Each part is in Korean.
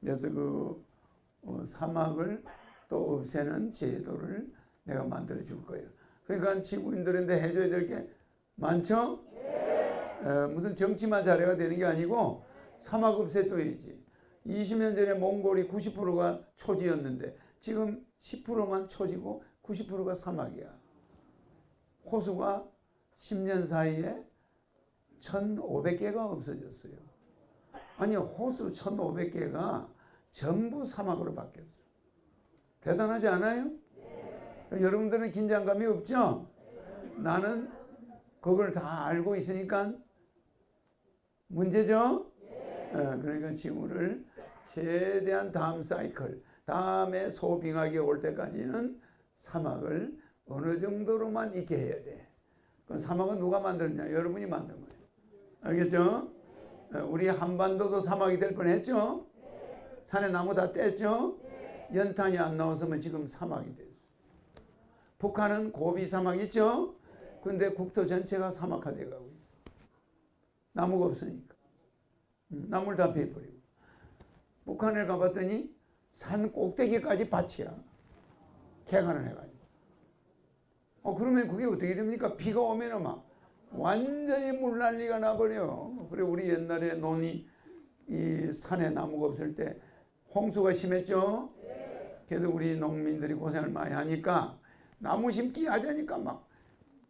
그래서 그 어, 사막을 또 없애는 제도를 내가 만들어 줄 거예요. 그러니까 지구인들한테 해줘야 될 게 많죠? 에, 무슨 정치만 잘해야 되는 게 아니고 사막 없애줘야지. 20년 전에 몽골이 90%가 초지였는데 지금 10%만 초지고 90%가 사막이야. 호수가 10년 사이에 1,500개가 없어졌어요. 아니 호수 1,500개가 전부 사막으로 바뀌었어. 대단하지 않아요? 여러분들은 긴장감이 없죠? 나는 그걸 다 알고 있으니까 문제죠? 예, 그러니까 지구를 최대한 다음 사이클, 다음에 소빙하기 올 때까지는 사막을 어느 정도로만 있게 해야 돼. 그 사막은 누가 만들었냐? 여러분이 만든 거예요. 알겠죠? 예, 우리 한반도도 사막이 될 뻔했죠? 산에 나무 다 뗐죠? 연탄이 안 나왔으면 지금 사막이 됐어. 북한은 고비 사막 있죠? 근데 국토 전체가 사막화돼 가고 있어. 나무가 없으니까. 음, 나무를 다 베버리고. 북한을 가봤더니 산 꼭대기까지 밭이야. 개간을 해가지고. 어, 그러면 그게 어떻게 됩니까? 비가 오면은 막 완전히 물난리가 나버려. 그래, 우리 옛날에 논이 이 산에 나무가 없을 때 홍수가 심했죠? 그래서 우리 농민들이 고생을 많이 하니까 나무 심기 하자니까 막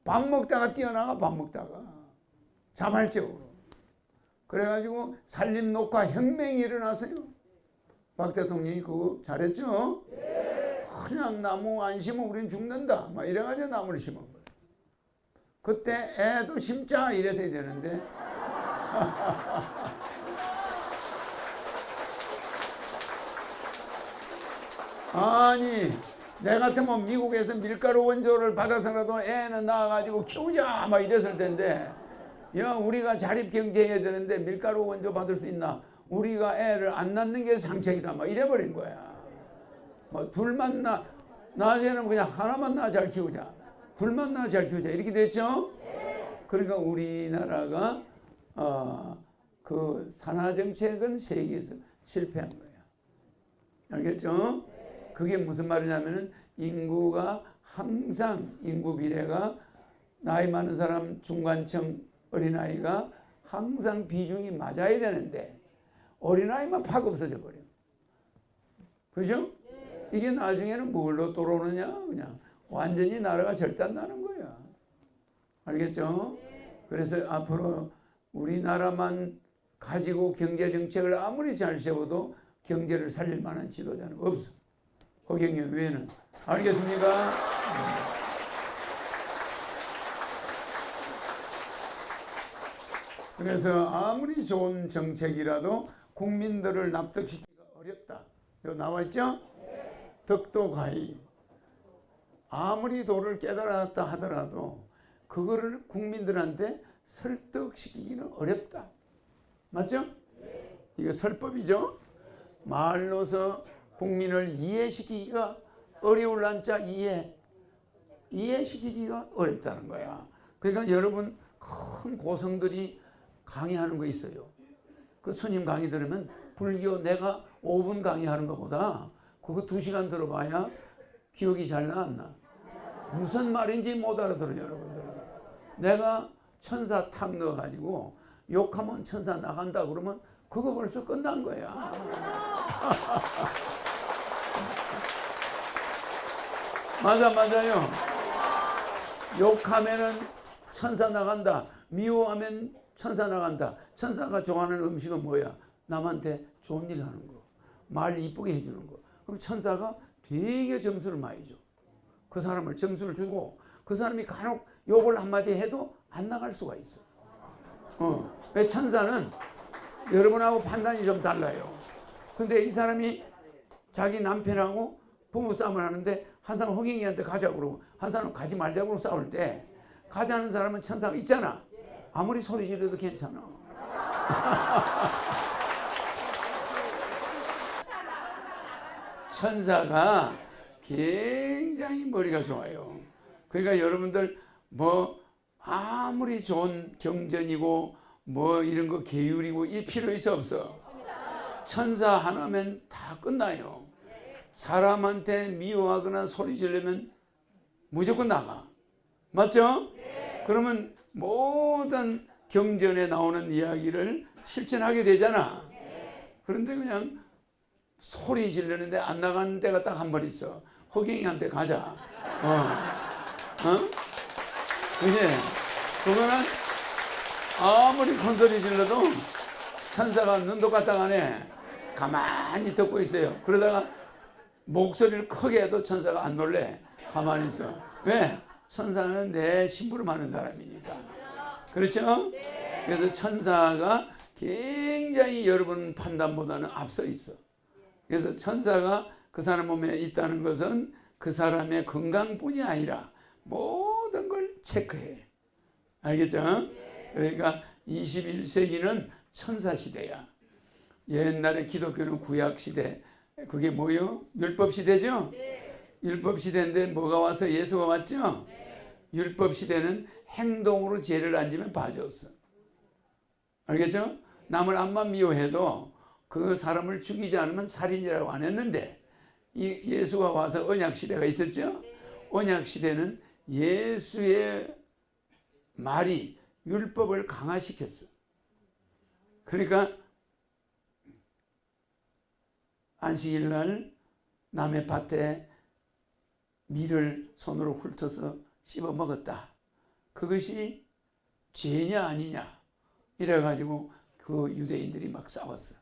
밥 먹다가 뛰어나가 밥 먹다가 자발적으로 그래가지고 산림 녹화 혁명이 일어났어요. 박 대통령이 그거 잘했죠? 그냥 나무 안 심으면 우린 죽는다. 막 이래가지고 나무를 심은 거예요. 그때 애도 심자 이래서야 되는데. 아니 내 같으면 미국에서 밀가루 원조를 받아서라도 애는 낳아가지고 키우자 막 이랬을 텐데. 야 우리가 자립 경제해야 되는데 밀가루 원조 받을 수 있나? 우리가 애를 안 낳는 게 상책이다 막 이래버린 거야. 뭐 둘만 낳 나중에는 그냥 하나만 낳아 잘 키우자 낳아 잘 키우자 이렇게 됐죠 그러니까 우리나라가 어, 그 산하 정책은 세계에서 실패한 거야 알겠죠? 그게 무슨 말이냐면은 인구가 항상 인구 비례가 나이 많은 사람 중간층 어린아이가 항상 비중이 맞아야 되는데 어린아이만 팍 없어져 버려. 그죠? 이게 나중에는 뭘로 돌아오느냐? 그냥 완전히 나라가 절단나는 거야. 알겠죠? 그래서 앞으로 우리나라만 가지고 경제 정책을 아무리 잘 세워도 경제를 살릴 만한 지도자는 없어. 허경영 외에는. 알겠습니까? 그래서 아무리 좋은 정책이라도 국민들을 납득시키기가 어렵다. 여기 나와 있죠? 덕도 가히. 아무리 도를 깨달았다 하더라도 그거를 국민들한테 설득시키기는 어렵다. 맞죠? 이거 설법이죠? 말로서 국민을 이해시키기가 어려울 한자 이해. 이해시키기가 어렵다는 거야. 그러니까 여러분 큰 고성들이 강의하는 거 있어요. 그 스님 강의 들으면 불교 내가 5분 강의하는 것보다 그거 2시간 들어봐야 기억이 잘나안 나. 무슨 말인지 못 알아들어요, 여러분들. 내가 천사 탁 넣어가지고 욕하면 천사 나간다 그러면 그거 벌써 끝난 거야. 맞아, 맞아요. 욕하면은 천사 나간다. 미워하면 천사 나간다. 천사가 좋아하는 음식은 뭐야? 남한테 좋은 일 하는 거. 말 이쁘게 해주는 거. 그럼 천사가 되게 점수를 많이 줘. 그 사람을 점수를 주고 그 사람이 간혹 욕을 한마디 해도 안 나갈 수가 있어. 어. 왜 천사는 여러분하고 판단이 좀 달라요. 근데 이 사람이 자기 남편하고 부부 싸움을 하는데 한 사람 허경이한테 가자고 그러고 한 사람 가지 말자고 싸울 때 가자는 사람은 천사가 있잖아. 아무리 소리 지르도 괜찮아. 천사가 굉장히 머리가 좋아요. 그러니까 여러분들 뭐 아무리 좋은 경전이고 뭐 이런 거 계율이고 이 필요 있어 없어? 천사 하나면 다 끝나요. 사람한테 미워하거나 소리 지르면 무조건 나가. 맞죠? 그러면 모든 경전에 나오는 이야기를 실천하게 되잖아. 그런데 그냥 소리 지르는데 안 나가는 데가 딱 한 번 있어. 허경이한테 가자. 어. 어? 그게, 그거는 아무리 큰 소리 질러도 천사가 눈도 안 해. 가만히 듣고 있어요. 그러다가 목소리를 크게 해도 천사가 안 놀래. 가만히 있어. 왜? 천사는 내 심부름하는 사람이니까. 그렇죠? 그래서 천사가 굉장히 여러분 판단보다는 앞서 있어. 그래서 천사가 그 사람 몸에 있다는 것은 그 사람의 건강뿐이 아니라 모든 걸 체크해. 알겠죠? 그러니까 21세기는 천사 시대야. 옛날에 기독교는 구약 시대. 그게 뭐요? 율법 시대죠? 율법 시대인데 뭐가 와서 예수가 왔죠? 율법 시대는 행동으로 죄를 안 지면 봐줬어. 알겠죠? 남을 암만 미워해도 그 사람을 죽이지 않으면 살인이라고 안 했는데 이 예수가 와서 언약 시대가 있었죠? 언약 시대는 예수의 말이 율법을 강화시켰어. 그러니까 안식일 날 남의 밭에 밀을 손으로 훑어서 씹어 먹었다. 그것이 죄냐 아니냐 이래 가지고 그 유대인들이 막 싸웠어.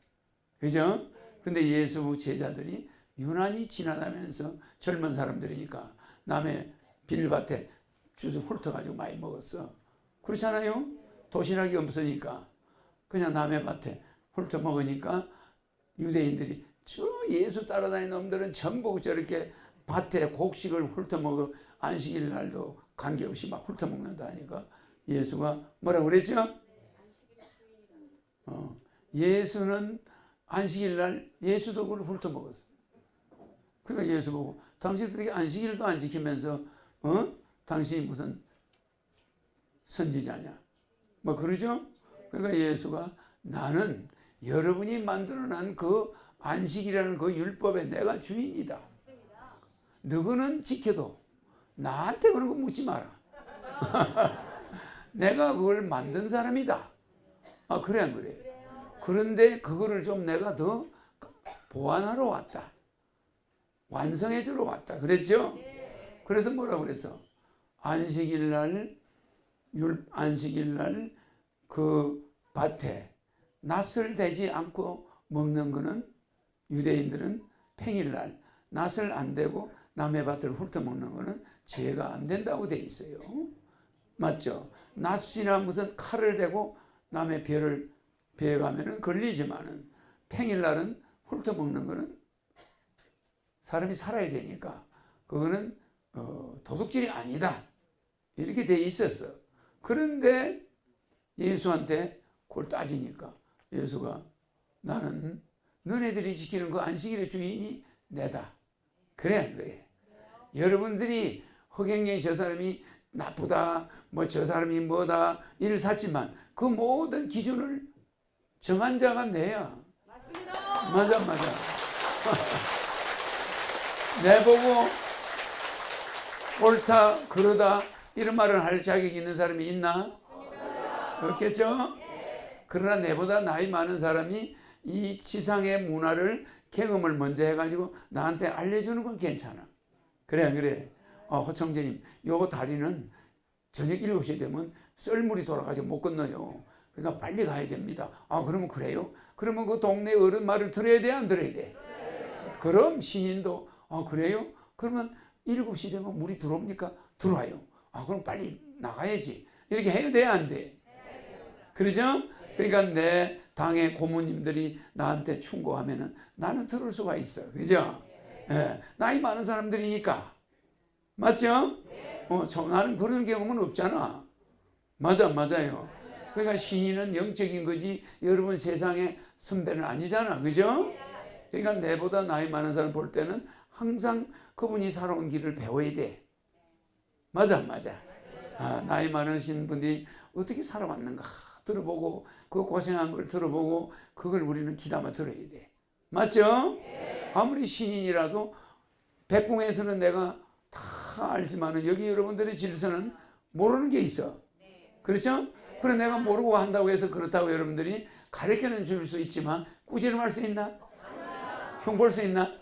그죠? 근데 예수 제자들이 유난히 지나다면서 젊은 사람들이니까 남의 빌밭에 주스 훑어가지고 많이 먹었어. 그렇잖아요? 도시락이 없으니까 그냥 남의 밭에 훑어 먹으니까 유대인들이 저 예수 따라다니는 놈들은 전부 저렇게 밭에 곡식을 훑어 먹어 안식일 날도 관계없이 막 훑어 먹는다니까 예수가 뭐라 그랬죠? 어, 예수는 안식일 날 예수도 그걸 훑어 먹었어. 그러니까 예수 보고 당신들이 안식일도 안 지키면서 어? 당신이 무슨 선지자냐? 뭐 그러죠? 그러니까 예수가 나는 여러분이 만들어낸 그 안식이라는 그 율법에 내가 주인이다. 너희는 지켜도 나한테 그런 거 묻지 마라. 내가 그걸 만든 사람이다. 아 그래 안 그래? 그런데 그거를 좀 내가 더 보완하러 왔다. 완성해 주러 왔다. 그랬죠? 그래서 뭐라 그랬어? 안식일 날, 율, 안식일 날 그 밭에 낯을 대지 않고 먹는 거는 유대인들은 평일 날 낯을 안 대고 남의 밭을 훑어 먹는 거는 죄가 안 된다고 돼 있어요. 맞죠? 낯이나 무슨 칼을 대고 남의 벼를 베어 가면은 걸리지만은 평일 날은 훑어 먹는 거는 사람이 살아야 되니까 그거는 어, 도둑질이 아니다. 이렇게 돼 있었어. 그런데 예수한테 그걸 따지니까 예수가 나는 너네들이 지키는 그 안식일의 주인이 내다. 그래, 그래. 여러분들이 허경영이 저 사람이 나쁘다, 뭐 저 사람이 뭐다, 이를 샀지만 그 모든 기준을 정한 자가 내야. 맞습니다. 맞아, 맞아. 내보고 옳다, 그러다, 이런 말을 할 자격이 있는 사람이 있나? 없겠죠? 그러나 내보다 나이 많은 사람이 이 지상의 문화를 경험을 먼저 해가지고 나한테 알려주는 건 괜찮아. 그래, 안 그래. 어, 호청재님, 요 다리는 저녁 7시 되면 썰물이 돌아가지고 못 건너요. 그러니까 빨리 가야 됩니다. 아, 그러면 그래요? 그러면 그 동네 어른 말을 들어야 돼, 안 들어야 돼? 그럼 신인도, 아, 그래요? 그러면 7시 되면 물이 들어옵니까? 들어와요. 아, 그럼 빨리 나가야지. 이렇게 해야 돼, 안 돼? 그러죠? 그러니까 내 당의 고모님들이 나한테 충고하면은 나는 들을 수가 있어. 그죠? 예, 나이 많은 사람들이니까. 맞죠? 어, 저, 나는 그런 경험은 없잖아. 맞아, 맞아요. 그러니까 신인은 영적인 거지, 여러분 세상의 선배는 아니잖아. 그죠? 그러니까 내보다 나이 많은 사람 볼 때는 항상 그분이 살아온 길을 배워야 돼. 맞아, 맞아. 아, 나이 많으신 분들이 어떻게 살아왔는가 들어보고 그 고생한 걸 들어보고 그걸 우리는 귀담아 들어야 돼. 맞죠? 아무리 신인이라도 백궁에서는 내가 다 알지만은 여기 여러분들의 질서는 모르는 게 있어. 그렇죠? 그래 내가 모르고 한다고 해서 그렇다고 여러분들이 가르쳐는 줄 수 있지만 꾸지람할 수 있나? 흉볼 수 있나?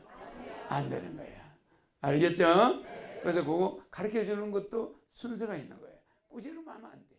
안 되는 거야. 알겠죠? 그래서 그거 가르쳐 주는 것도 순서가 있는 거예요. 꾸지람하면 안 돼.